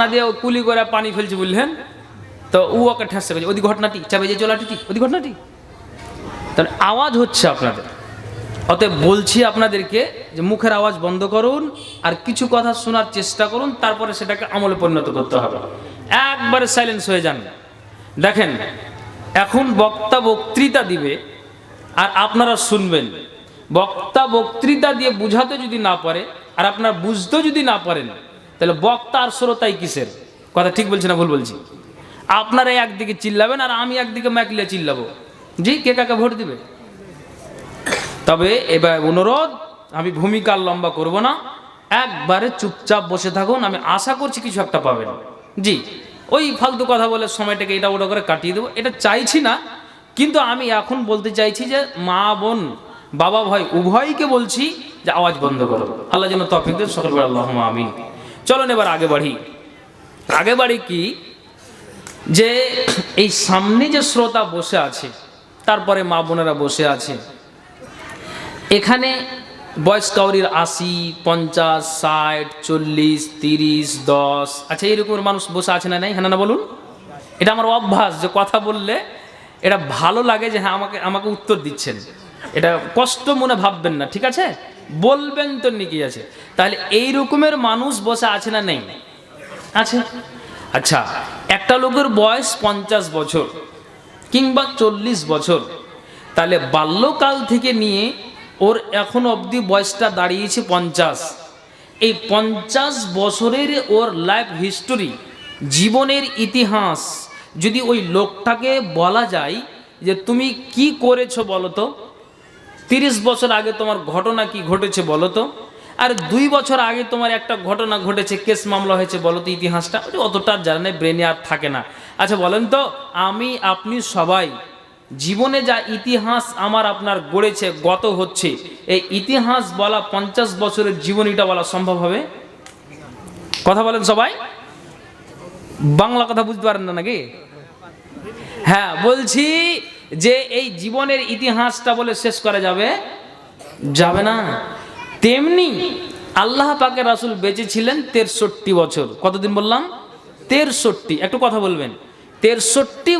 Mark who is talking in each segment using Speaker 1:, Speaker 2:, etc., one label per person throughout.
Speaker 1: জাননা দিয়ে কুলি করে পানি ফেলছে বুঝলেন? তো ও ওকে ঠেসে গেছে ওদি ঘটনাটি, চাপে যে চলাটি ওদি ঘটনাটি? তাহলে আওয়াজ হচ্ছে আপনাদের। অতএব বলছি আপনাদেরকে যে মুখের আওয়াজ বন্ধ করুন, আর কিছু কথা শোনার চেষ্টা করুন, তারপরে সেটাকে আমলে পরিণত করতে হবে। একবারে সাইলেন্স হয়ে যান। দেখেন, এখন বক্তা বক্তৃতা দিবে, আর আপনারা শুনবেন। বক্তা বক্তৃতা দিয়ে বুঝাতে যদি না পারে, আর আপনারা বুঝতেও যদি না পারেন তাহলে বক্তা আর শ্রোতাই কিসের? কথা ঠিক বলছি না ভুল বলছি? আপনারা একদিকে চিল্লাবেন আর আমি একদিকে ম্যাকলে চিল্লাবো। জি, কে কাকে ভোট দিবে? তবে এবার অনুরোধ, আমি ভূমিকা লম্বা করব না। একবারে চুপচাপ বসে থাকুন, আমি আশা করছি কিছু একটা পাবেন। জি, ওই ফালতু কথা বলে সময়টাকে এটা ওটা করে কাটিয়ে দেবো। এটা চাইছি না, কিন্তু আমি এখন বলতে চাইছি যে মা, বোন, বাবা, ভাই, উভয়কে বলছি যে আওয়াজ বন্ধ করো। আল্লাহ যেন তফিক দেন সকল বলে আল্লাহ আমিন। চলুন এবার আগে বাড়ি। আগে বাড়ি কি? যে এই সামনে যে শ্রোতা বসে আছে, তারপরে মা বোনেরা বসে আছে, এখানে বয়স কাউরির আশি, পঞ্চাশ, ষাট, চল্লিশ, তিরিশ, দশ আচ্ছা এরকমের মানুষ বসে আছে না নাই? হ্যাঁ না, বলুন। এটা আমার অভ্যাস যে কথা বললে এটা ভালো লাগে যে হ্যাঁ আমাকে আমাকে উত্তর দিচ্ছেন। এটা কষ্ট মনে ভাববেন না, ঠিক আছে? বলবেন তো নাকি আছে? তাহলে এই রকমের মানুষ বসে আছে না নেই? আছে? আচ্ছা একটা লোকের বয়স পঞ্চাশ বছর কিংবা চল্লিশ বছর, তাহলে বাল্যকাল থেকে নিয়ে ওর এখন অবধি বয়সটা দাঁড়িয়েছে পঞ্চাশ। এই পঞ্চাশ বছরের ওর লাইফ হিস্টোরি জীবনের ইতিহাস, যদি ওই লোকটাকে বলা যায় যে তুমি কি করেছ বলো তো? তিরিশ বছর আগে তোমার ঘটনা কি ঘটেছে বলো তো? আর দুই বছর আগে তোমার একটা ঘটনা ঘটেছে, কেস মামলা হয়েছে বলো তো ইতিহাসটা? অতটা জানা নেই ব্রেনে আর থাকে না। আচ্ছা বলেন তো, আমি, আপনি সবাই, জীবনে যা ইতিহাস আমার আপনার গড়েছে, গত হচ্ছে, এই ইতিহাস বলা পঞ্চাশ বছরের জীবনীটা বলা সম্ভব হবে? কথা বলেন সবাই। বাংলা কথা বুঝতে পারেন না নাকি? হ্যাঁ বলছি যে এই জীবনের ইতিহাসটা বলে শেষ করা যাবে যাবে না। তেমনি আল্লাহ পাকে রাসুল বেঁচে ছিলেন তেরষট্টি বছর। কতদিন বললাম? তেরষট্টি। একটু কথা বলবেন। তেরষট্টি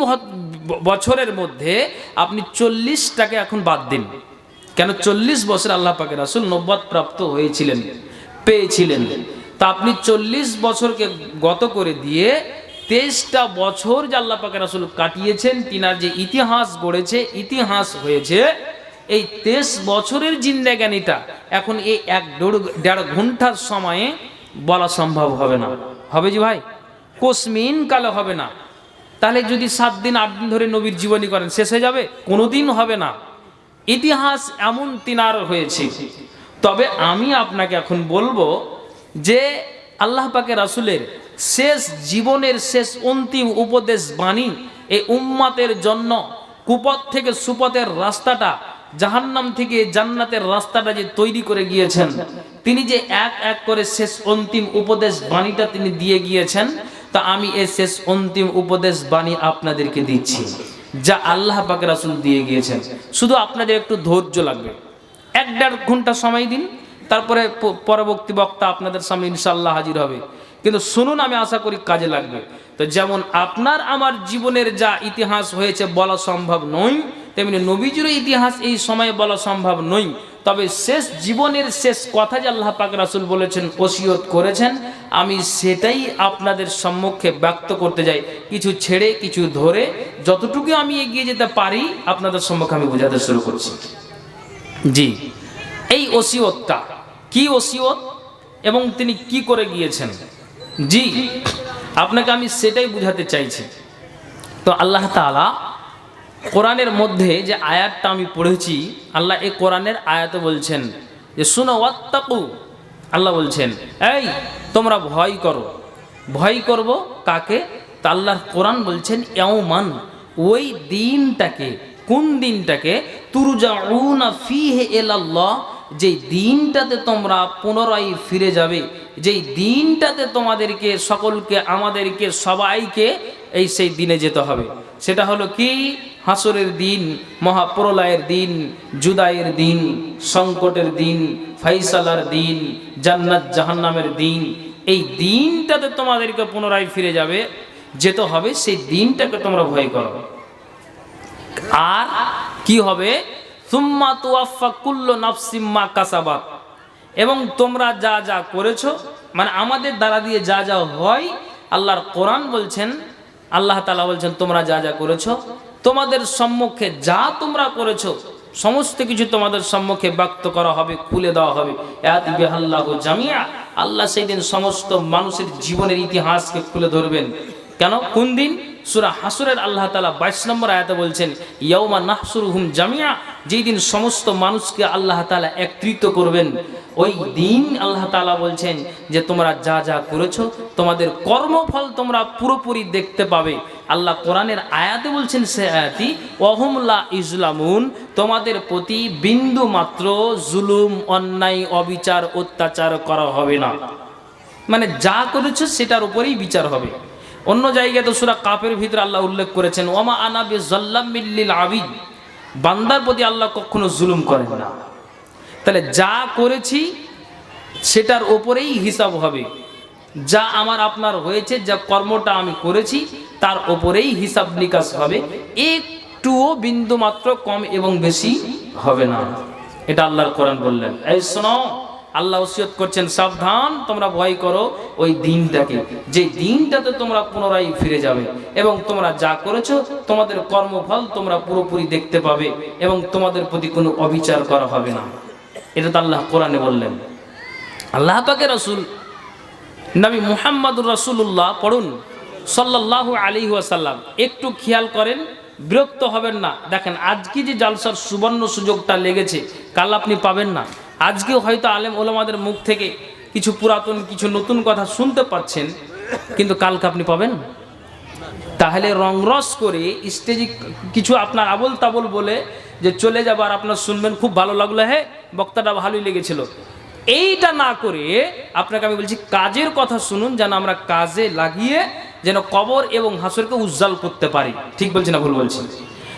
Speaker 1: বছরের মধ্যে আপনি চল্লিশটাকে এখন বাদ দিন। কেন? চল্লিশ বছর আল্লাহ পাকে রাসুল নব্বত প্রাপ্ত হয়েছিলেন, পেয়েছিলেন। তা আপনি চল্লিশ বছরকে গত করে দিয়ে তেইশটা বছর যে আল্লাহ পাকে রাসুল কাটিয়েছেন, তিনার যে ইতিহাস গড়েছে, ইতিহাস হয়েছে, এই তেইশ বছরের জিন্দেগানিটা এখন এই এক দেড় ঘণ্টার সময়ে বলা সম্ভব হবে না। হবে জি ভাই? কোসমিন কালে হবে না। তাহলে যদি সাত দিন, আট দিন ধরে নবীর জীবনী করেন, শেষ হয়ে যাবে? কোনোদিন হবে না। ইতিহাস এমন তিনার হয়েছে। তবে আমি আপনাকে এখন বলব যে আল্লাহ পাকে রাসুলের শেষ জীবনের শেষ অন্তিম উপদেশ বাণী এই উম্মাতের জন্য। কুপথ থেকে সুপথের রাস্তাটা, জাহান্নাম থেকে জান্নাতের রাস্তাটা যে তৈরি করে গিয়েছেন, তিনি যে এক এক করে শেষ অন্তিম উপদেশ বাণীটা তিনি দিয়ে গিয়েছেন, তা আমি এই শেষ অন্তিম উপদেশ বাণী আপনাদেরকে দিচ্ছি, যা আল্লাহ পাকে রাসুল দিয়ে গিয়েছেন। শুধু আপনাদের একটু ধৈর্য লাগবে। এক দেড় ঘণ্টা সময় দিন, তারপরে পরবর্তী বক্তা আপনাদের সামনে ইনশাল্লাহ হাজির হবে। কিন্তু শুনুন আমি আশা করি কাজে লাগবে। তো যেমন আপনার আমার জীবনের যা ইতিহাস হয়েছে বলা সম্ভব নয়, তেমনি নবীজিরও ইতিহাস এই সময়ে বলা সম্ভব নয়। তবে শেষ জীবনের শেষ কথা যে আল্লাহ পাক রাসুল বলেছেন, ওসিয়ত করেছেন, আমি সেটাই আপনাদের সম্মুখে ব্যক্ত করতে যাই। কিছু ছেড়ে, কিছু ধরে, যতটুকু আমি এগিয়ে যেতে পারি, আপনাদের সম্মুখে আমি বোঝাতে শুরু করছি। জি, এই ওসিয়তটা, কি ওসিয়ত এবং তিনি কি করে গিয়েছেন? জি, আপনাকে আমি সেটাই বুঝাতে চাইছি। তো আল্লাহ তাআলা কোরআনের মধ্যে যে আয়াতটা আমি পড়েছি, আল্লাহ এই কোরআনের আয়াতে বলছেন যে, শুনো, ওয়াত্তাকু। আল্লাহ বলছেন, এই, তোমরা ভয় করো। ভয় করব কাকে? তা আল্লাহর কোরআন বলছেন এওমান ওই দিনটাকে, কোন দিনটাকে, তুরজাউনা ফিহে এলাল্লাহ যেই দিনটাতে তোমরা পুনরায় ফিরে যাবে, যেই দিনটাতে তোমাদেরকে, সকলকে, আমাদেরকে, সবাইকে এই সেই দিনে যেতে হবে। সেটা হলো কি? হাসরের দিন, মহাপ্রলয়ের দিন, জুদাইয়ের দিন, সংকটের দিন, ফাইসালার দিন, জান্নাত জাহান্নামের দিন। এই দিনটাতে তোমাদেরকে পুনরায় ফিরে যাবে, যেতে হবে, সেই দিনটাকে তোমরা ভয় করো। আর কি হবে? সুম্মা তুয়াফা কুল্লো নাফসিম্মা কাসাবাত। এবং তোমরা যা যা করেছ মানে আমাদের দ্বারা দিয়ে যা যা হয়, আল্লাহর কোরআন বলছেন, আল্লাহ তালা বলছেন, তোমরা যা যা করেছ, তোমাদের সম্মুখে যা তোমরা করেছ, সমস্ত কিছু তোমাদের সম্মুখে ব্যক্ত করা হবে, খুলে দেওয়া হবে। জামিয়া। আল্লাহ সেই দিন সমস্ত মানুষের জীবনের ইতিহাসকে খুলে ধরবেন। কেন? কোন দিন? সুরা হাসুরের আল্লাহ তালা বাইশ নম্বর আয়াতে বলছেন ইয়ৌমা নাহসুর হুম জামিয়া যেই দিন সমস্ত মানুষকে আল্লাহ তালা একত্রিত করবেন। ওই দিন আল্লাহ তালা বলছেন যে, তোমরা যা যা করেছ, তোমাদের কর্মফল তোমরা পুরোপুরি দেখতে পাবে। আল্লাহ কোরআনের আয়াতে বলছেন, সে আয়াতি অহমলা ইসলামুন তোমাদের প্রতি বিন্দু মাত্র জুলুম, অন্যায়, অবিচার, অত্যাচার করা হবে না। মানে যা করেছ, সেটার উপরেই বিচার হবে। অন্য জায়গায় তো সুরা কাপের ভিতরে আল্লাহ উল্লেখ করেছেন, ওমা আনাবে জল্লামিল্লিল আবিদ বান্দার প্রতি আল্লাহ কখনো জুলুম করেন না। তাহলে যা করেছি, সেটার ওপরেই হিসাব হবে। যা আমার, আপনার হয়েছে, যা কর্মটা আমি করেছি, তার ওপরেই হিসাব নিকাশ হবে। একটুও বিন্দু মাত্র কম এবং বেশি হবে না। এটা আল্লাহর কোরআন বললেন। এই শোনো আল্লাহ ওসিয়ত করছেন, সাবধান, তোমরা ভয় করো ওই দিনটাকে। যে দিনটাতে তোমরা পুনরায় ফিরে যাবে এবং তোমরা যা করেছ, তোমাদের কর্মফল তোমরা পুরোপুরি দেখতে পাবে এবং তোমাদের প্রতি কোনো অবিচার করা হবে না। এটা তো আল্লাহ কোরআনে বললেন। আল্লাহ পাকে রসুল, নবী মুহাম্মদুর রসুল্লাহ পড়ুন সাল্লাহ আলী ওয়াসাল্লাম। একটু খেয়াল করেন, বিরক্ত হবেন না। দেখেন, আজকে যে জালসার সুবর্ণ সুযোগটা লেগেছে, কাল আপনি পাবেন না। আজকেও হয়তো আলেম ওলামাদের মুখ থেকে কিছু পুরাতন, কিছু নতুন কথা শুনতে পাচ্ছেন, কিন্তু কালকে আপনি পাবেন? তাহলে রংরস করে স্টেজে কিছু আপনার আবল তাবল বলে যে চলে যাব আর আপনার শুনবেন, খুব ভালো লাগল হ্যাঁ বক্তাটা ভালোই লেগেছিল। এইটা না করে আপনাকে আমি বলছি, কাজের কথা শুনুন, যেন আমরা কাজে লাগিয়ে যেন কবর এবং হাসরকে উজ্জ্বল করতে পারি। ঠিক বলছি না ভুল বলছি?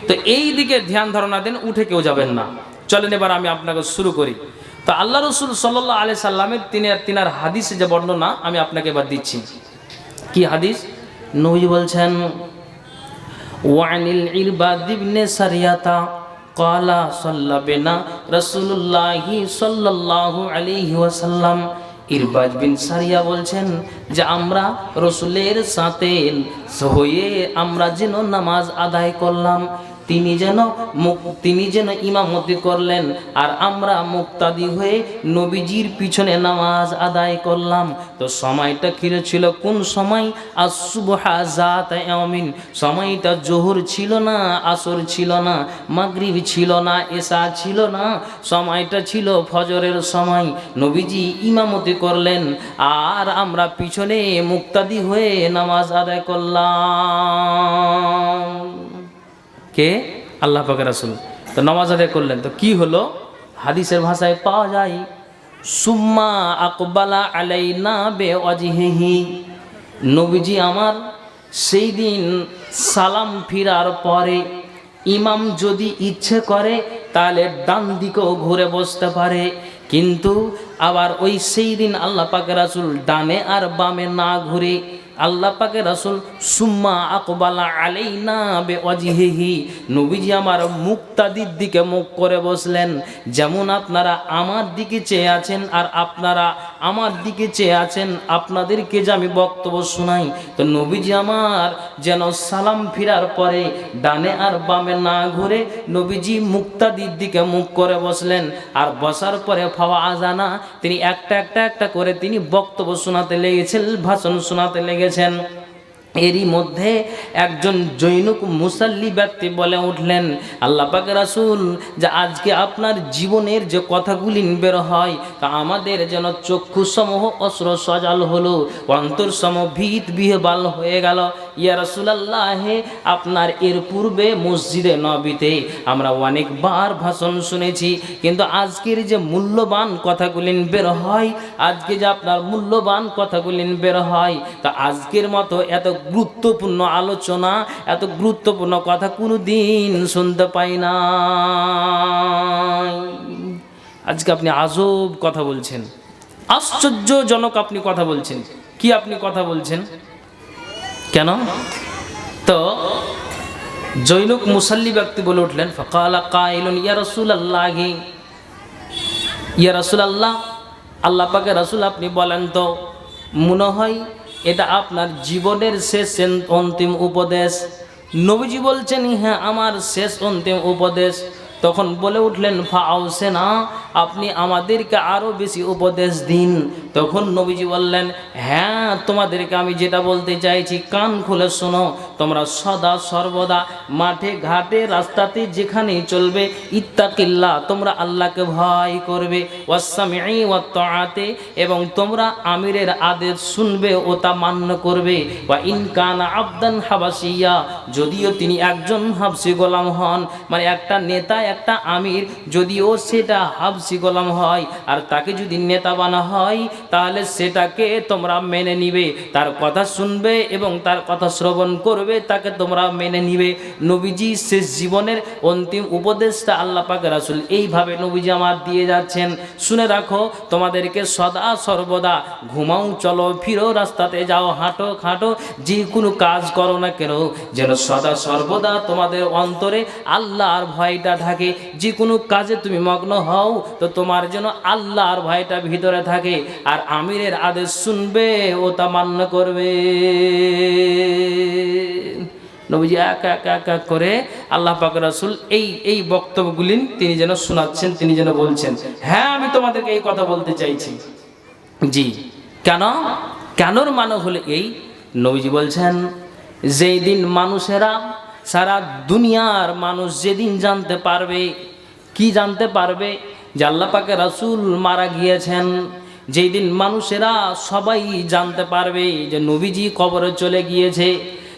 Speaker 1: তো এই দিকে ধ্যান ধারণা দেন, উঠে কেউ যাবেন না। চলেন এবার আমি আপনাকে শুরু করি। তো আল্লাহ রসুল সাল্লাহ আলি সাল্লামের তিনি তিনার হাদিসে যে বর্ণনা আমি আপনাকে এবার দিচ্ছি। কি হাদিস? নবী বলছেন, ওয়ানিল ইরবাদ ইবনে সারিয়াতা কালা সাল্লা বেনা রসুল্লাহ সাল্লাহ আলিহি ওয়াসাল্লাম। ইরবাজ বিন সারিয়া বলছেন যে, আমরা রসুলের সাথে হয়ে আমরা যেন নামাজ আদায় করলাম। তিনি যেন তিনি যেন ইমামতি করলেন। আর আমরা মুক্তাদি হয়ে নবীজির পিছনে নামাজ আদায় করলাম। তো সময়টা কিরে ছিল কোন সময়? আসুবহা জাত আমিন সময়টা জোহর ছিল না, আসর ছিল না, মাগরিব ছিল না এসা ছিল না। সময়টা ছিল ফজরের সময়। নবীজি ইমামতি করলেন। আর আমরা পিছনে মুক্তাদি হয়ে নামাজ আদায় করলাম। কে? আল্লাহ পাকের রাসুল। তো নামাজ আদায় করলেন। তো কি হলো? হাদিসের ভাষায় পাওয়া যায়, সুম্মা আকবালা আলাই না বে অজিহেহি নবীজি আমার সেই দিন সালাম ফিরার পরে ইমাম যদি ইচ্ছে করে, তাহলে ডান দিকেও ঘুরে বসতে পারে। কিন্তু আবার ওই সেই দিন আল্লাহ পাকের রাসুল ডানে আর বামে না ঘুরে আল্লাহ পাকে রাসুল, সুম্মা আকবালা আলেই না বে অজিহেহি নবীজি আমার মুক্তাদির দিকে মুখ করে বসলেন, যেমন আপনারা আমার দিকে চেয়ে আছেন আর আপনারা আমার দিকে চেয়ে আছেন, আপনাদেরকে যে আমি বক্তব্য শোনাই, তো নবীজি আমার যেন সালাম ফিরার পরে ডানে আর বামে না ঘুরে নবীজি মুক্তাদির দিকে মুখ করে বসলেন। আর বসার পরে ফাওয়া আজানা, তিনি একটা একটা একটা করে তিনি বক্তব্য শোনাতে লেগেছেন, ভাষণ শোনাতে লেগেছেন। এরই মধ্যে একজন জৈনুক মুসাল্লি ব্যক্তি বলে উঠলেন, আল্লাহ রাসুল, যে আজকে আপনার জীবনের যে কথাগুলি বের হয়, তা আমাদের যেন চক্ষু সমূহ অস্ত্র সজাল হলো অন্তর সম ভীত বিহবাল হয়ে গেল। ইয়া রাসুলাল্লাহে, আপনার এর পূর্বে মসজিদে নবীতে আমরা অনেকবার ভাষণ শুনেছি, কিন্তু আজকের যে মূল্যবান কথাগুলি বের হয়, আজকে যে আপনার মূল্যবান কথাগুলি বের হয়, তা আজকের মতো এত গুরুত্বপূর্ণ আলোচনা, এত গুরুত্বপূর্ণ কথা কোনো দিন শুনতে পাই না আজকে আপনি আজব কথা বলছেন। আশ্চর্যজনক আপনি কথা বলছেন। কি আপনি কথা বলছেন? কেন? তো, জৈনুক মুসাল্লি ব্যক্তি বলে উঠলেন, ফকালা কাইলুন, ইয়া রসুল আল্লাহ ইয়া রসুল আল্লাহ আল্লাহ পাকে রসুল আপনি বলেন তো, মনে হয় এটা আপনার জীবনের শেষ অন্তিম উপদেশ। নবীজি বলছেন হ্যাঁ আমার শেষ অন্তিম উপদেশ। তখন বলে উঠলেন ফাউসে না আপনি আমাদেরকে আরও বেশি উপদেশ দিন। তখন নবীজি বললেন হ্যাঁ তোমাদেরকে আমি যেটা বলতে চাইছি, কান খুলে শোনো। তোমরা সদা সর্বদা মাঠে, ঘাটে, রাস্তাতে যেখানে চলবে ইত্তাকিল্লা তোমরা আল্লাহকে ভয় করবে। ওয়াসামি ওয়াত্তাআতে, এবং তোমরা আমিরের আদেশ শুনবে ও তা মান্য করবে। বা ইনকান আবদান হাবাসিয়া, যদিও তিনি একজন হাবসি গোলাম হন মানে একটা নেতা একটা আমির, যদিও সেটা হাবসি গোলাম হয়, আর তাকে যদি নেতা বানা হয়, তাহলে সেটাকে তোমরা মেনে নিবে। তার কথা শুনবে এবং তার কথা শ্রবণ করবে, তাকে তোমরা মেনে নিবে। নবীজি শেষ জীবনের অন্তিম উপদেশটা আল্লাহ পাক রাসুল এইভাবে নবীজি আমার দিয়ে যাচ্ছেন। শুনে রাখো, তোমাদেরকে সদা সর্বদা ঘুমাও, চলো, ফিরো, রাস্তাতে যাও, হাঁটো, খাটো, যে কোনো কাজ করো না কেন, যেন সদা সর্বদা তোমাদের অন্তরে আল্লাহর ভয়টা থাকে, যে কোনো কাজে তুমি মগ্ন হও, তো তোমার যেন আল্লাহর ভয়টা ভিতরে থাকে, আর আমিরের আদেশ শুনবে ও তা মান্য করবে। নবীজি এক এক এক এক করে আল্লাহ পাক রাসুল এই এই বক্তব্যগুলি তিনি যেন শোনাচ্ছেন, তিনি যেন বলছেন। হ্যাঁ আমি তোমাদেরকে এই কথা বলতে চাইছি। জি। কেন? কেনর মানে হলো এই? নবীজি বলছেন, যেই দিন মানুষেরা সারা দুনিয়ার মানুষ যেদিন জানতে পারবে, কি জানতে পারবে? যে আল্লাহ পাকে রাসুল মারা গিয়েছেন। যেই দিন মানুষেরা সবাই জানতে পারবে যে নবীজি কবরে চলে গিয়েছে।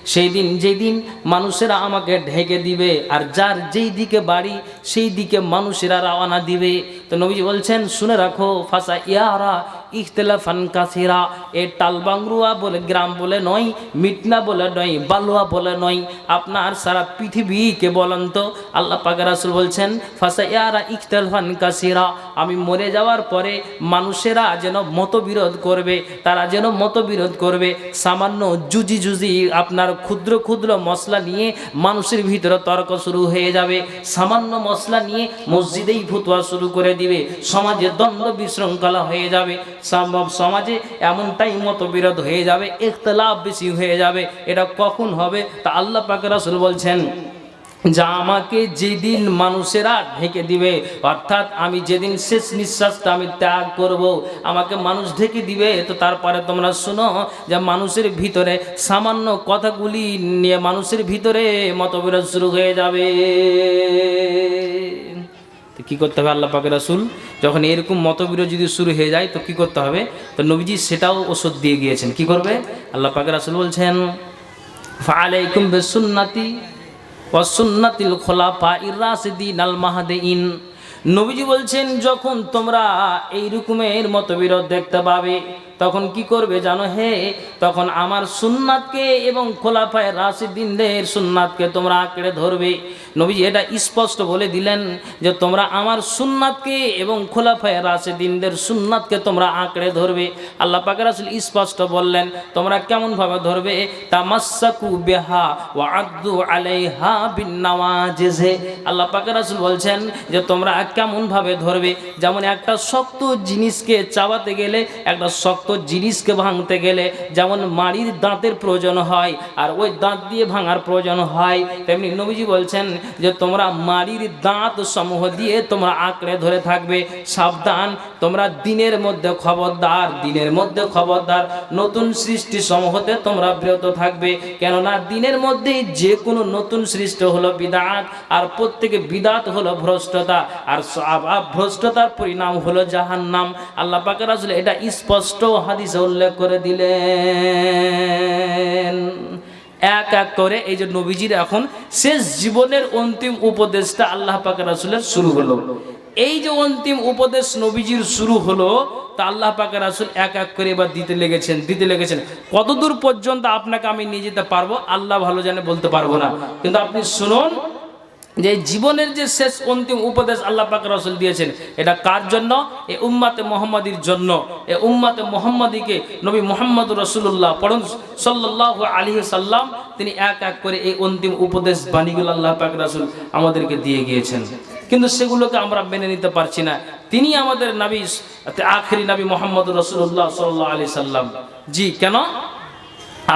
Speaker 1: সেই দিন যেই দিন মানুষেরা আমাকে ঢেকে দিবে, আর যার যেই দিকে বাড়ি, সেই দিকে মানুষেরা রওনা দিবে। তো নবীজি বলছেন, শুনে রাখো, ফাঁসা ইয়ারা ইখতলাফান কাসিরা। এ টালবাংরুয়া বলে গ্রাম বলে নয়, মিটনা বলে নয়, বালুয়া বলে নয়। আপনার সারা পৃথিবীকে বলেন তো, আল্লাহ পাক রাসুল বলছেন ফাসা ইয়ারা ইখতলাফান কাসিরা। আমি মরে যাওয়ার পরে মানুষেরা যেন মতবিরোধ করবে, তারা যেন মতবিরোধ করবে। সামান্য জুজি জুজি আপনার ক্ষুদ্র ক্ষুদ্র মশলা নিয়ে মানুষের ভিতরে তর্ক শুরু হয়ে যাবে। সামান্য মশলা নিয়ে মসজিদেই ফুতুয়া শুরু করে দিবে। সমাজে দ্বন্দ্ব বিশৃঙ্খলা হয়ে যাবে। সম্ভব সমাজে এমনটাই মতবিরোধ হয়ে যাবে, ইখতলাফ বেশি হয়ে যাবে, এটা কখন হবে? তা আল্লাহ পাক রাসূল বলছেন, যা আমাকে যেদিন মানুষেরা ঢেকে দিবে, অর্থাৎ আমি যেদিন শেষ নিঃশ্বাসটা আমি ত্যাগ করব, আমাকে মানুষ ঢেকে দিবে, তো তারপরে তোমরা শোনো যে মানুষের ভিতরে সামান্য কথাগুলি নিয়ে মানুষের ভিতরে মতবিরোধ শুরু হয়ে যাবে। তো কী করতে হবে আল্লাহ পাকের রাসুল? যখন এরকম মতবিরোধ যদি শুরু হয়ে যায়, তো কী করতে হবে? তো নবীজি সেটাও ওষুধ দিয়ে গিয়েছেন। কি করবে? আল্লাহ পাকের রাসুল বলছেন ফালাইকুম বেসুন্নাতি ওয়াসুন্নাতিল খোলাফা ইরাসিদিন আল মাহাদিন নবীজি বলছেন, যখন তোমরা এই রকমের মতবিরোধ দেখতে পাবে তখন কি করবে জানো হে? তখন আমার সুন্নাতকে এবং খোলাফায় রাশিদিনদের সুন্নাতকে তোমরা আঁকড়ে ধরবে। নবীজি এটা স্পষ্ট বলে দিলেন যে তোমরা আমার সুন্নাতকে এবং খোলাফায় রাশিদিনদের সুন্নাতকে তোমরা আঁকড়ে ধরবে। আল্লাহ পাক রাসূল স্পষ্ট বললেন, তোমরা কেমনভাবে ধরবে? তামাসাকু বেহা ওয়া আদু আলাইহা বিন নাওয়াজিজে আল্লাহ পাক রাসূল বলছেন যে তোমরা কেমনভাবে ধরবে? যেমন একটা শক্ত জিনিসকে চাবাতে গেলে একটা শক্ত জিনিসকে ভাঙতে গেলে যেমন মাড়ির দাঁতের প্রয়োজন হয় আর ওই দাঁত দিয়ে ভাঙার প্রয়োজন হয়, তেমনি নবীজি বলছেন যে তোমরা মাড়ির দাঁত সমূহ দিয়ে তোমরা আঁকড়ে ধরে থাকবে। সাবধান, তোমরা দিনের মধ্যে খবরদার, দিনের মধ্যে খবরদার, নতুন সৃষ্টি সমূহতে তোমরা বিরত থাকবে। কেননা দিনের মধ্যেই যে কোনো নতুন সৃষ্টি হলো বিদাত আর প্রত্যেকে বিদাত হলো ভ্রষ্টতা। আর ভ্রষ্টতার পরিণাম হলো জাহান্নাম। আল্লাহ পাকের আসলে এটা স্পষ্ট হাদিসে উল্লেখ করে দিলেন। এক এক করে এই যে নবীজির এখন শেষ জীবনের অন্তিম উপদেশটা আল্লাহ পাকের রাসুলের শুরু হলো। এই যে অন্তিম উপদেশ নবীজির শুরু হলো, তা আল্লাহ পাকের রাসুল এক এক করে এবার দিতে লেগেছেন দিতে লেগেছেন। কতদূর পর্যন্ত আপনাকে আমি নিয়ে যেতে পারব, আল্লাহ ভালো জানে বলতে পারব না। কিন্তু আপনি শুনুন যে জীবনের যে শেষ অন্তিম উপদেশ আল্লাহ পাক রসুল দিয়েছেন, এটা কার জন্য? এ উম্মাতে মোহাম্মদীর জন্য। এ উম্মাতে মোহাম্মদীকে নবী মোহাম্মদ রসুল্লাহ পড়ুন সাল্লাহ আলী সাল্লাম তিনি এক এক করে এই অন্তিম উপদেশ বাণীগুলো আল্লাহ পাক রসুল আমাদেরকে দিয়ে গিয়েছেন। কিন্তু সেগুলোকে আমরা মেনে নিতে পারছি না। তিনি আমাদের নবী আখরি নবী মোহাম্মদ রসুল্লাহ সাল্লাহ আলি সাল্লাম জি, কেন?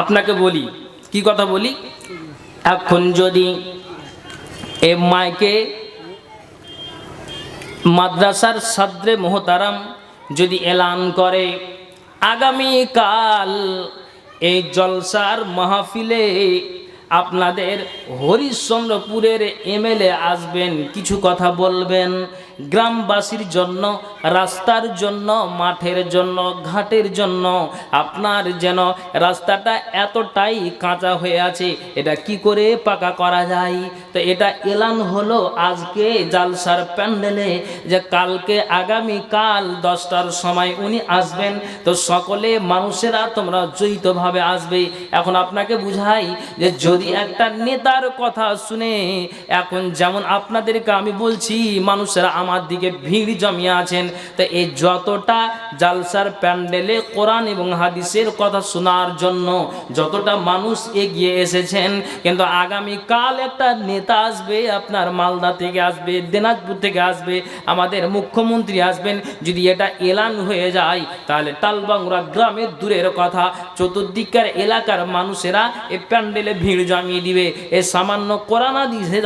Speaker 1: আপনাকে বলি, কি কথা বলি? এখন যদি এ মাইকে মাদ্রাসার সাদ্রে মোহতারাম যদি এলান করে আগামীকাল এই জলসার মাহফিলে আপনাদের হরিশ্চন্দ্রপুরের এমএলএ আসবেন, কিছু কথা বলবেন। গ্রামবাসীর জন্য, রাস্তার জন্য, মাঠের জন্য, ঘাটের জন্য, আপনার যেন রাস্তাটা এতটাই কাঁচা হয়ে আছে, এটা কি করে পাকা করা যায়? তো এটা এলান হলো আজকে জালসার প্যান্ডেলে, যে কালকে আগামী কাল দশটার সময় উনি আসবেন। তো সকলে মানুষেরা তোমরা জয়িতভাবে আসবে। এখন আপনাকে বুঝাই যে যদি একটা নেতার কথা শুনে, এখন যেমন আপনাদেরকে আমি বলছি, মানুষেরা আমার দিকে ভিড় জমিয়ে আছেন, তো এই যতটা জালসার প্যান্ডেলে কোরআন এবং হাদিসের কথা শোনার জন্য যতটা মানুষ এগিয়ে এসেছেন, কিন্তু আগামী কাল একটা নেতা আসবে, আপনার মালদা থেকে আসবে, দিনাজপুর থেকে আসবে, আমাদের মুখ্যমন্ত্রী আসবেন, যদি এটা এলান হয়ে যায়, তাহলে টালবাংরা গ্রামের দূরের কথা, চতুর্দিকের এলাকার মানুষেরা এই প্যান্ডেলে ভিড় জমিয়ে দিবে। এ সামান্য কোরআন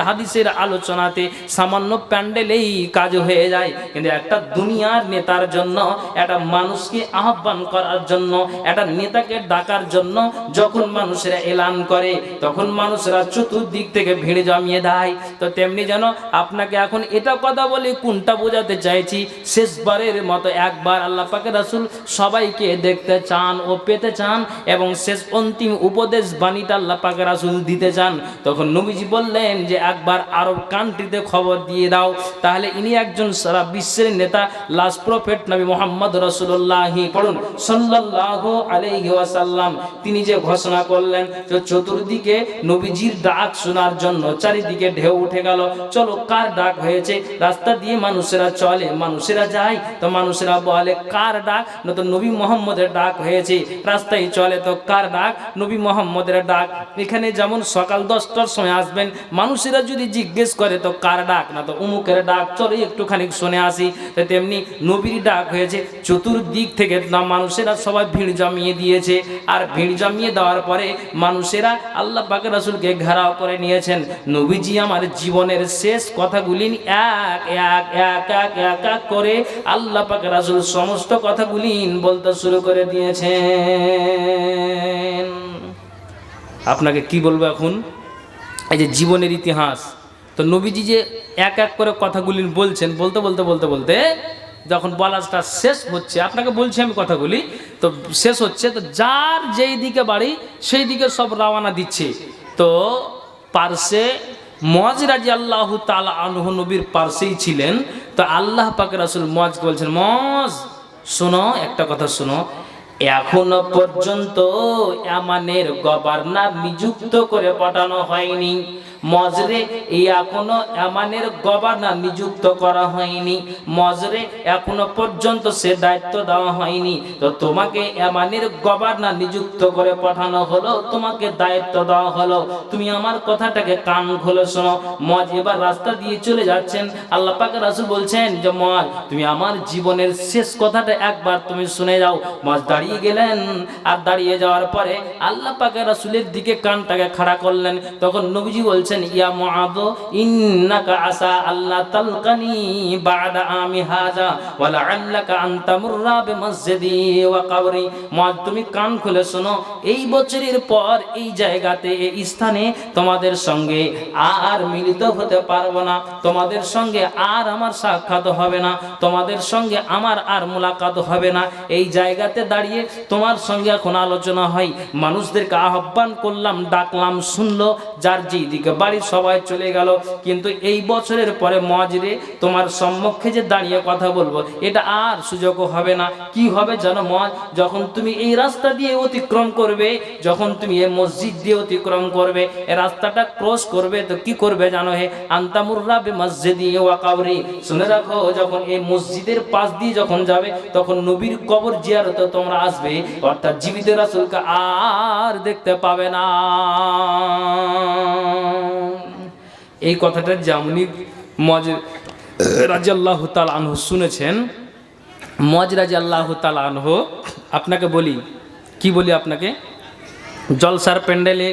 Speaker 1: হাদিসের আলোচনাতে সামান্য প্যান্ডেলেই কাজ হয়ে যায়। কিন্তু একটা দুনিয়ার নেতার জন্য, একটা মানুষকে আহ্বান করার জন্য, একটা নেতাকে ডাকার জন্য যখন মানুষেরা এলান করে, তখন মানুষেরা চতুর্দিক থেকে ভিড় জমিয়ে দেয়। তো তেমনি যেন আপনাকে এখন এটা কথা বলে কোনটা বোঝাতে চাইছি? শেষবারের মতো একবার আল্লাহ পাকে রাসুল সবাইকে দেখতে চান ও পেতে চান এবং শেষ অন্তিম উপদেশ বাণীটা আল্লাহ পাকে রাসুল দিতে চান, তখন নবীজি বললেন যে, একবার আরব কান্ট্রিতে খবর দিয়ে দাও। তাহলে ইনি একজন সারা বিশ্বের নেতা লাস্ট প্রফেট নবী মোহাম্মদ রসুল্লাহি পড়ুন সাল্লাহ আলাইহি ওয়াসাল্লাম। তিনি যে ঘোষণা করলেন যে, চতুর্দিকে নবীজির ডাক শোনার জন্য চারিদিকে ঢেউ উঠে গেল। চলো, কার ডাক হয়েছে? রাস্তা দিয়ে মানুষেরা চলে, মানুষেরা যায়, তো মানুষেরা বলে, কার ডাক? না তো নবী মোহাম্মদের ডাক হয়েছে, রাস্তায় চলে, তো কার ডাক? নবী মোহাম্মদের ডাক। এখানে যেমন সকাল দশটার সময় আসবেন, মানুষেরা যদি জিজ্ঞেস করে, তো কার ডাক? না, তো উমুকের ডাক। চলো একটুখানি শুনে আসি। তো তেমনি নবীর ডাক হয়েছে, চতুর্দিক থেকে না, মানুষেরা সবাই ভিড় জমিয়ে দিয়েছে। আর ভিড় জমিয়ে দেওয়ার পরে মানুষেরা আল্লাহ পাকে রাসুলকে ঘেরাও করে নিয়েছেন। নবীজি আমার জীবনের শেষ কথাগুলি এক এক এক এক এক এক করে আল্লাহ পাকে রাসুল সমস্ত কথাগুলি বলতে শুরু করে দিয়েছেন। আপনাকে কি বলব এখন? এই যে জীবনের ইতিহাস। তো নবীজি যে এক এক করে কথাগুলি বলছেন, বলতে বলতে বলতে বলতে যখন বলাটা শেষ হচ্ছে, আপনাকে বলছি আমি কথাগুলি, তো শেষ হচ্ছে, তো যার যেই দিকে বাড়ি, সেই দিকে সব রওনা দিচ্ছে। তো পার্শ্বে মজ রাজি আল্লাহ তালা আনহ নবীর পার্শ্বেই ছিলেন। তো আল্লাহ পাকের রাসুল মজকে বলছেন মজ শোনো, একটা কথা শোনো। এখনও পর্যন্ত আমানের গভর্নর নিযুক্ত করে পাঠানো হয়নি। মজরে এখনও এমানের গভর্নর নিযুক্ত করা হয়নি। মজরে এখনও পর্যন্ত সে দায়িত্ব দেওয়া হয়নি। তো তোমাকে এমানের গভর্নর নিযুক্ত করে পাঠানো হলো, তোমাকে দায়িত্ব দেওয়া হলো। তুমি আমার কথাটাকে কান খুলে শোনো। মজ এবার রাস্তা দিয়ে চলে যাচ্ছেন। আল্লাহ পাকে রাসুল বলছেন যে, মজ, তুমি আমার জীবনের শেষ কথাটা একবার তুমি শুনে যাও। মজ দাঁড়িয়ে গেলেন আর দাঁড়িয়ে যাওয়ার পরে আল্লাহ পাকে রাসুলের দিকে কানটাকে খাড়া করলেন। তখন নবীজি বলছেন ইয়া মুআদ ইন্নাকা আসা আল্লাহ তালকানি বাদা আমি হাজা, ওয়া লাআল্লাকা আন তামুররা বিমসজিদি ওয়া কবরি। মুআদ তুমি কান খুলে শোনো, এই বছরের পর এই জায়গাতে এই স্থানে তোমাদের সঙ্গে আর মিলিত হতে পারব না। তোমাদের সঙ্গে আর আমার সাক্ষাৎ হবে না। তোমাদের সঙ্গে আমার আর মোলাকাত হবে না। এই জায়গাতে দাঁড়িয়ে তোমার সঙ্গে এখন আলোচনা হয়। মানুষদেরকে আহ্বান করলাম, ডাকলাম, শুনলো, যার যেদিকে বাড়ির সবাই চলে গেল। কিন্তু এই বছরের পরে মজরে তোমার সম্মুখে যে দাঁড়িয়ে কথা বলব, এটা আর সুযোগও হবে না। কি হবে জানো মজ যখন তুমি এই রাস্তা দিয়ে অতিক্রম করবে, যখন তুমি এই মসজিদ দিয়ে অতিক্রম করবে, এ রাস্তাটা ক্রস করবে, তো কি করবে জানো হে? আন্তামুররা বে মসজিদি ওয়া কাবরি। শুনে রাখো, যখন এই মসজিদের পাশ দিয়ে যখন যাবে, তখন নবীর কবর জিয়ারত তোমরা আসবে, অর্থাৎ জীবিত রাসূলকে আর দেখতে পাবে না। এই কথাটা যেমনই মজ রাজিয়াল্লাহ তাল আনহু শুনেছেন। মজ রাজিয়াল্লাহ তাল আনহু, আপনাকে বলি, কি বলি আপনাকে? জলসার প্যান্ডেলে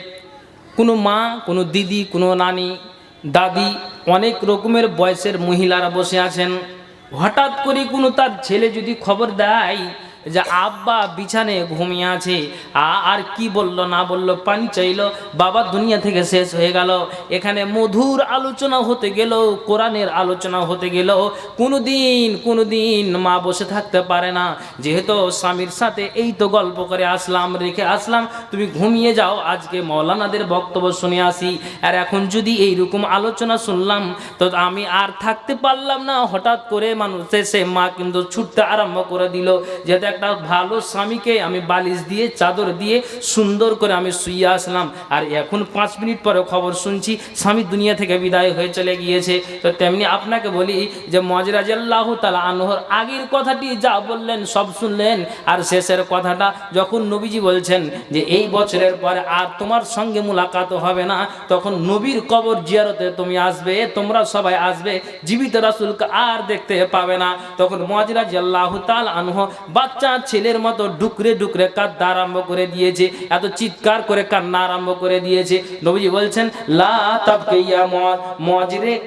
Speaker 1: কোনো মা, কোনো দিদি, কোনো নানি, দাদি, অনেক রকমের বয়সের মহিলারা বসে আছেন। হঠাৎ করে কোনো তার ছেলে যদি খবর দেয় যে আব্বা বিছানে ঘুমিয়ে আছে। আর কি বলল, না বলল, পানি চাইলো, বাবা দুনিয়া থেকে শেষ হয়ে গেল। এখানে মধুর আলোচনা হতে গেল, কোরআনের আলোচনা হতে গেল। কোনো দিন কোনো দিন মা বসে থাকতে পারে না। যেহেতু স্বামীর সাথে এই তো গল্প করে আসলাম, রেখে আসলাম, তুমি ঘুমিয়ে যাও, আজকে মৌলানাদের বক্তব্য শুনে আসি। আর এখন যদি এইরকম আলোচনা শুনলাম, তো আমি আর থাকতে পারলাম না। হঠাৎ করে মানুষ এসে মা কিন্তু ছুটতে আরম্ভ করে দিল। যেহেতু একটা ভালো স্বামীকে আমি বালিশ দিয়ে, চাদর দিয়ে সুন্দর করে আমি শুয়ে আসলাম। আর এখন পাঁচ মিনিট পরে খবর শুনছি, স্বামী দুনিয়া থেকে বিদায় হয়ে চলে গিয়েছে। তো তেমনি আপনাকে বলি যে মজরাজাল্লাহ তালা আনহর আগের কথাটি যা বললেন, সব শুনলেন। আর শেষের কথাটা যখন নবীজি বলছেন যে, এই বছরের পরে আর তোমার সঙ্গে মোলাকাত হবে না। তখন নবীর কবর জিয়ারতে তুমি আসবে, তোমরা সবাই আসবে। জীবিত রাসুলকে আর দেখতে পাবে না। তখন মজরাজ আল্লাহ তাল আনহ বাচ্চা ছেলের মতো ডুকরে ডুকরে কাঁদতে আরম্ভ করে দিয়েছে, এত চিৎকার করে কান্না আরম্ভ করে দিয়েছে। নবীজি বলছেন, লা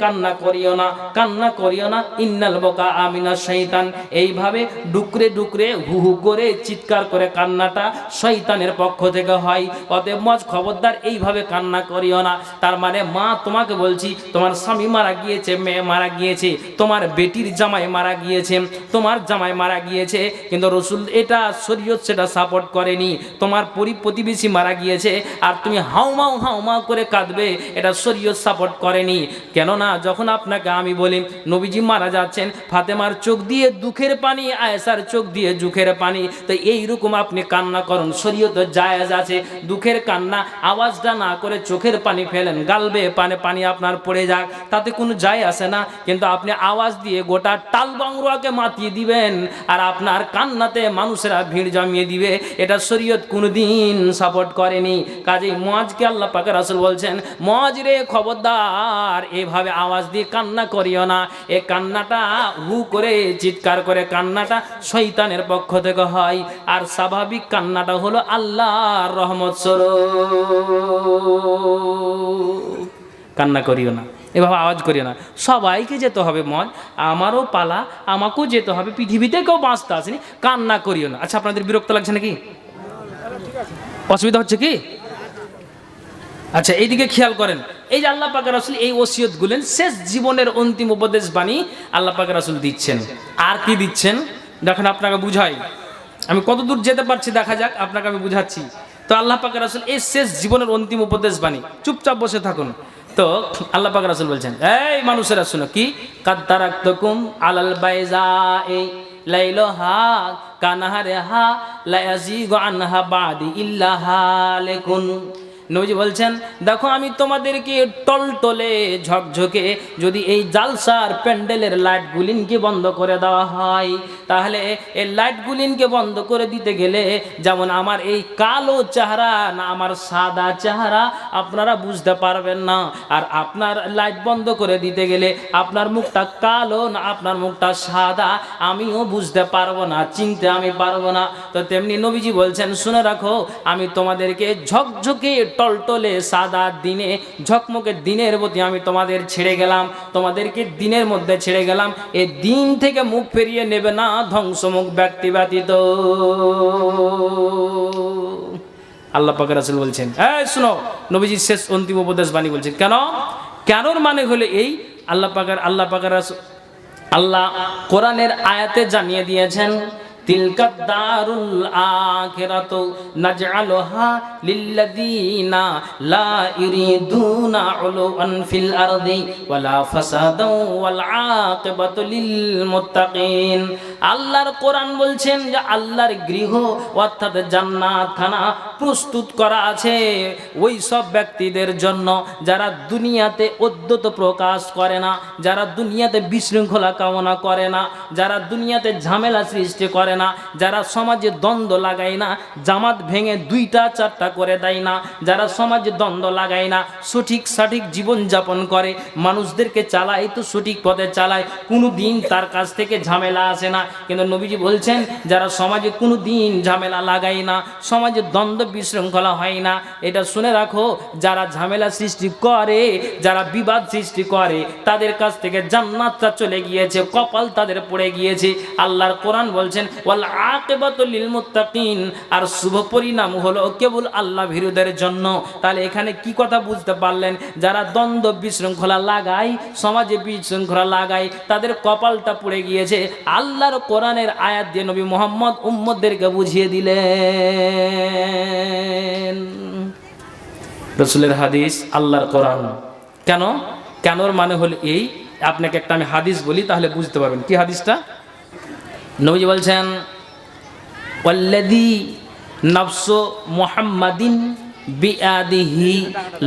Speaker 1: কান্না করিও না, কান্না করিও না, ইন্নাল বোকা আমিনা শৈতান এইভাবে ডুকরে ডুকরে হু হু করে চিৎকার করে কান্নাটা শৈতানের পক্ষ থেকে হয়। অতএব মজ খবরদার এইভাবে কান্না করিও না। তার মানে মা, তোমাকে বলছি, তোমার স্বামী মারা গিয়েছে, মেয়ে মারা গিয়েছে, তোমার বেটির জামাই মারা গিয়েছে, তোমার জামাই মারা গিয়েছে, কিন্তু রসুল, এটা শরীয়ত সেটা সাপোর্ট করেনি। তোমার পরি প্রতিবেশী মারা গিয়েছে আর তুমি হাউমাউ হাউমাউ করে কাঁদবে, এটা শরীয়ত সাপোর্ট করেনি। কেননা যখন আপনাকে আমি বলি, নবীজি মারা যাচ্ছেন, ফাতেমার চোখ দিয়ে দুঃখের পানি আয়েসার চোখ দিয়ে জুখের পানি, তো এইরকম আপনি কান্না করুন। শরীয়ত জায়েজ আছে, দুঃখের কান্না, আওয়াজটা না করে চোখের পানি ফেলেন, গালবে পানে পানি আপনার পড়ে যাক, তাতে কোনো যায় আসে না। কিন্তু আপনি আওয়াজ দিয়ে গোটা টাল বাংরুয়াকে মাতিয়ে দিবেন, আর আপনার কান্নাতে মানুষেরা ভিড় জমিয়ে দিবে। এটা শরীয়ত কোনোদিন সাপোর্ট করেনি। কাজেই মজকে আল্লাহ পাকে রাসুল বলছেন মজ রে খবরদার, এভাবে আওয়াজ দিয়ে কান্না করিও না। এ কান্নাটা হু করে, চিৎকার করে কান্নাটা শৈতানের পক্ষ থেকে হয়। আর স্বাভাবিক কান্নাটা হলো আল্লাহর রহমত স্বরূপ। কান্না করিও না। এভাবে আওয়াজ করি না। সবাইকে যেতে হবে মন, আমারও পালা, আমাকেও যেতে হবে, পৃথিবীতে কেউ বাঁচতে আসেনি, কান্না করিও না। আচ্ছা আপনাদের বিরক্ত লাগছে নাকি? অসুবিধা হচ্ছে কি? আচ্ছা এইদিকে খেয়াল করেন। এই যে আল্লাহ পাকের রাসুল এই ওসিয়ত গুলেন শেষ জীবনের অন্তিম উপদেশ বাণী আল্লাহ পাকের রাসুল দিচ্ছেন। আর কি দিচ্ছেন? দেখেন, আপনাকে বুঝাই। আমি কত দূর যেতে পারছি, দেখা যাক, আপনাকে আমি বুঝাচ্ছি। তো আল্লাহ পাকের রাসুল এই শেষ জীবনের অন্তিম উপদেশ বাণী। চুপচাপ বসে থাকুন। তো আল্লাহ পাক রাসুল বলছেন, এই মানুষেরা শুনো কি? কাদ্দারাক্তকুম আলাল বাইজা এই লাইলো হা কানাহারে হা লায়াজিগু আনহা বাদি ইল্লা হালেকুন নবীজি বলছেন, দেখো, আমি তোমাদেরকে টলটলে ঝকঝকে যদি এই জালসার প্যান্ডেলের লাইটগুলিনকে বন্ধ করে দেওয়া হয়, তাহলে এই লাইটগুলিনকে বন্ধ করে দিতে গেলে যেমন আমার এই কালো চেহারা না আমার সাদা চেহারা, আপনারা বুঝতে পারবেন না। আর আপনার লাইট বন্ধ করে দিতে গেলে আপনার মুখটা কালো না আপনার মুখটা সাদা, আমিও বুঝতে পারব না, চিনতে আমি পারব না। তো তেমনি নবীজি বলছেন, শুনে রাখো, আমি তোমাদেরকে ঝকঝকে টলটলে সাদা দিনে, ঝকমকে দিনের প্রতি আমি তোমাদের ছেড়ে গেলাম, তোমাদেরকে দিনের মধ্যে ছেড়ে গেলাম। এ দিন থেকে মুখ ফিরিয়ে নেবে না ধ্বংসমুখ ব্যক্তি ব্যতীত। আল্লাহ পাকের রাসূল বলছেন হ্যাঁ শুনো, নবীজির শেষ অন্তিম উপদেশ বাণী বলছেন কেন? কেনর মানে হলো এই, আল্লাহ পাকের আল্লাহ পাকের আল্লাহ কোরআনের আয়াতে জানিয়ে দিয়েছেন দারুল আল্লাহর কোরআন বলছেন যে আল্লাহর গৃহ অর্থাৎ জান্নাত খানা প্রস্তুত করা আছে। ওই সব ব্যক্তিদের জন্য যারা দুনিয়াতে অদ্যত প্রকাশ করে না, যারা দুনিয়াতে বিশৃঙ্খলা কামনা করে না, যারা দুনিয়াতে ঝামেলা সৃষ্টি করে না, যারা সমাজে দ্বন্দ্ব লাগায় না, জামাত ভেঙে দুইটা, চারটা করে দেয় না, যারা সমাজে দ্বন্দ্ব লাগায় না, সঠিক সঠিক জীবনযাপন করে, মানুষদেরকে চালায় তো সঠিক পথে চালায় কোনো দিন তার কাছ থেকে ঝামেলা আসে না। কিন্তু নবীজি বলছেন, যারা সমাজে কোনো দিন ঝামেলা লাগায় না, সমাজে দ্বন্দ্ব বিশৃঙ্খলা হয় না, এটা শুনে রাখো, যারা ঝামেলা সৃষ্টি করে, যারা বিবাদ সৃষ্টি করে, তাদের কাছ থেকে জান্নাতটা চলে গিয়েছে, কপাল তাদের পড়ে গিয়েছে। আল্লাহর কোরআন বলছেন ওয়াল আকিবাতুল মুত্তাকিন। আর শুভ পরিণাম হলো কেবল আল্লাহ ভীরুদের জন্য। তাহলে এখানে কি কথা বুঝতে পারলেন? যারা দ্বন্দ্ব বিশৃঙ্খলা লাগায়, সমাজে বিশৃঙ্খলা লাগায়, তাদের কপালটা পড়ে গিয়েছে। আল্লাহর কোরআনের আয়াত দিয়ে নবী মোহাম্মদ উম্মদদেরকে বুঝিয়ে দিলেন। রসুলের হাদিস, আল্লাহর কোরআন। কেন? কেনর মানে হলো এই। আপনাকে একটা আমি হাদিস বলি, তাহলে বুঝতে পারবেন। কি হাদিসটা? নবীজি বলছেন, ওয়াল্লাযী নাফসু মুহাম্মাদিন বিআদিহি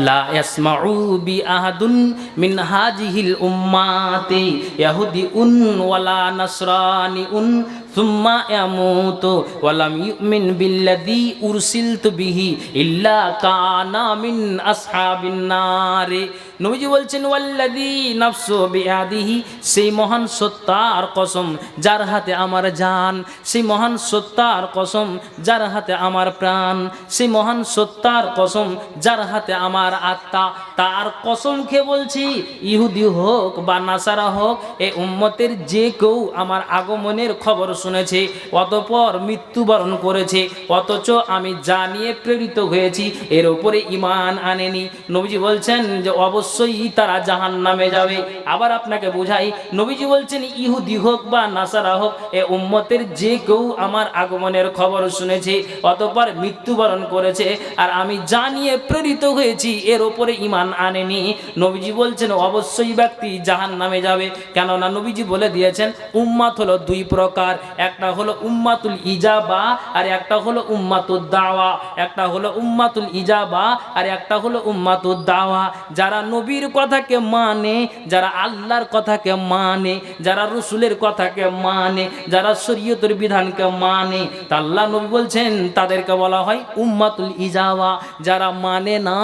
Speaker 1: লা ইয়াসমাউ বি আহাদুন মিন হাজিহিল উম্মাতি ইয়াহুদিউন ওয়ালা নাসরানিউন সুম্মা ইয়ামুতু ওয়ালাম ইউমিন বিল্লাযী উরসিলতু বিহি ইল্লা কানা মিন আসহাবিন নারে। নবীজি বলছেন ওয়াল্লাদি নাফসু বিআদিহি সেই মহান সত্তার কসম যার হাতে আমার জান, সেই মহান সত্তার কসম যার হাতে আমার প্রাণ, সেই মহান সত্তার কসম যার হাতে আমার আত্মা। তার কসম খেয়ে বলছি? ইহুদি হোক বা নাসারা হোক, এ উম্মতের যে কেউ আমার আগমনের খবর শুনেছে, অতপর মৃত্যুবরণ করেছে, অথচ আমি জানিয়ে প্রেরিত হয়েছি, এর উপরে ইমান আনেনি। নবীজি বলছেন যে অবশ্যই তারা জাহান নামে যাবে। আবার আপনাকে বোঝাই, নবীজি বলছেন, ইহুদি হোক বা নাসারা হোক, এ উম্মতের যে কেউ আমার আগমনের খবর শুনেছে, অতপর মৃত্যুবরণ করেছে, আর আমি জানিয়ে প্রেরিত হয়েছি, এর ওপরে ইমান আনেনি। নবীজি বলছেন, অবশ্যই ব্যক্তি জাহান নামে যাবে। কেননা নবীজি বলে দিয়েছেন, উম্মাত হলো দুই প্রকার, একটা হলো উম্মাতুল ইজাবা, আর একটা হলো উম্মাতুল দাওয়া। একটা হলো উম্মাতুল ইজাবা, আর একটা হলো উম্মাতুল দাওয়া। যারা নবীর কথাকে মানে যারা আল্লাহর কথাকে মানে যারা রসুলের কথাকে মানে যারা শরীয়তের বিধানকে মানে তা আল্লাহ নবী বলছেন, তাদেরকে বলা হয় উম্মাতুল ইজাওয়া। যারা মানে না,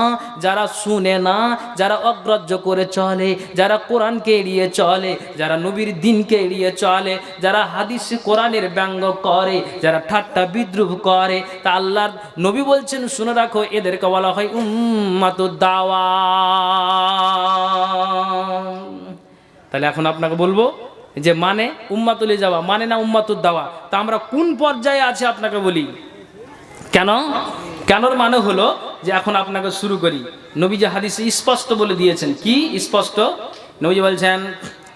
Speaker 1: যারা শুনে না, যারা অগ্রাহ্য করে চলে, যারা কোরআনকে এড়িয়ে চলে, যারা নবীর দিনকে এড়িয়ে চলে, যারা হাদিস কোরআনের ব্যঙ্গ করে, যারা ঠাট্টা বিদ্রুপ করে, তা আল্লাহর নবী বলছেন, শুনে রাখো, এদেরকে বলা হয় উম্মাতুদ দাওয়া। তাহলে এখন আপনাকে বলব যে মানে উম্মাতুলে যাওয়া মানে না উম্মাতুর দাওয়া। তা আমরা কোন পর্যায়ে আছে আপনাকে বলি? কেন? কেনর মানে হলো যে এখন আপনাকে শুরু করি। নবী যে হাদিসে স্পষ্ট বলে দিয়েছেন। কি স্পষ্ট? নবীজি বলছেন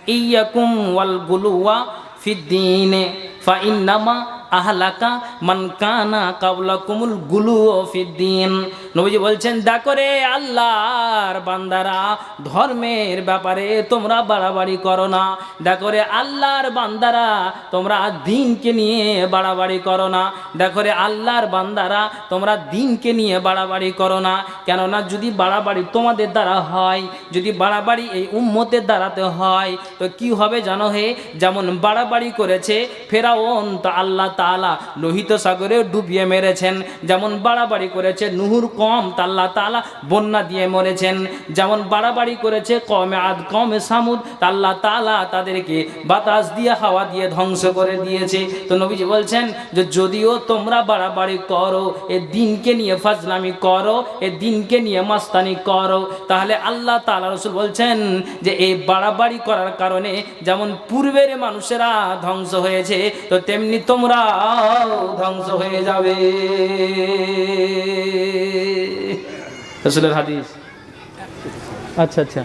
Speaker 1: ইয়াকুম ওয়াল গুলুয়া ফিদ্দিনে ফা ইন্নামা আহলাকা মান কানা কাবলা কুমুল গুলু ফিদ্দিন। নবীজি বলছেন, দেখো রে আল্লাহর বান্দারা, ধর্মের ব্যাপারে তোমরা বাড়াবাড়ি করো না। দেখো রে আল্লাহর বান্দারা, তোমরা দিনকে নিয়ে বাড়াবাড়ি করো না। দেখো রে আল্লাহর বান্দারা, তোমরা দিনকে নিয়ে বাড়াবাড়ি করো না। কেননা যদি বাড়াবাড়ি তোমাদের দ্বারা হয়, যদি বাড়াবাড়ি এই উম্মতের দ্বারাতে হয়, তো কি হবে জানো হে? যেমন বাড়াবাড়ি করেছে ফেরাউন, তো আল্লাহ তাআলা, লোহিত সাগরে ডুবিয়ে মেরেছেন। যেমন বাড়াবাড়ি করেছে নুহুর কম তাল্লা তালা বন্যা দিয়ে মরেছেন। যেমন বাড়াবাড়ি করেছে কমে আদ কমে সামুদ তা আল্লাহ তাআলা তাদেরকে বাতাস দিয়ে হাওয়া দিয়ে ধ্বংস করে দিয়েছে। তো নবীজি বলছেন যে, যদিও তোমরা বাড়াবাড়ি করো, এ দিনকে নিয়ে ফাজলামি করো, এ দিনকে নিয়ে মাস্তানি করো, তাহলে আল্লাহ তালা রসুল বলছেন যে এই বাড়াবাড়ি করার কারণে যেমন পূর্বের মানুষেরা ধ্বংস হয়েছে, তো তেমনি তোমরা ধ্বংস হয়ে যাবে। রসুলের হাদিস। আচ্ছা আচ্ছা।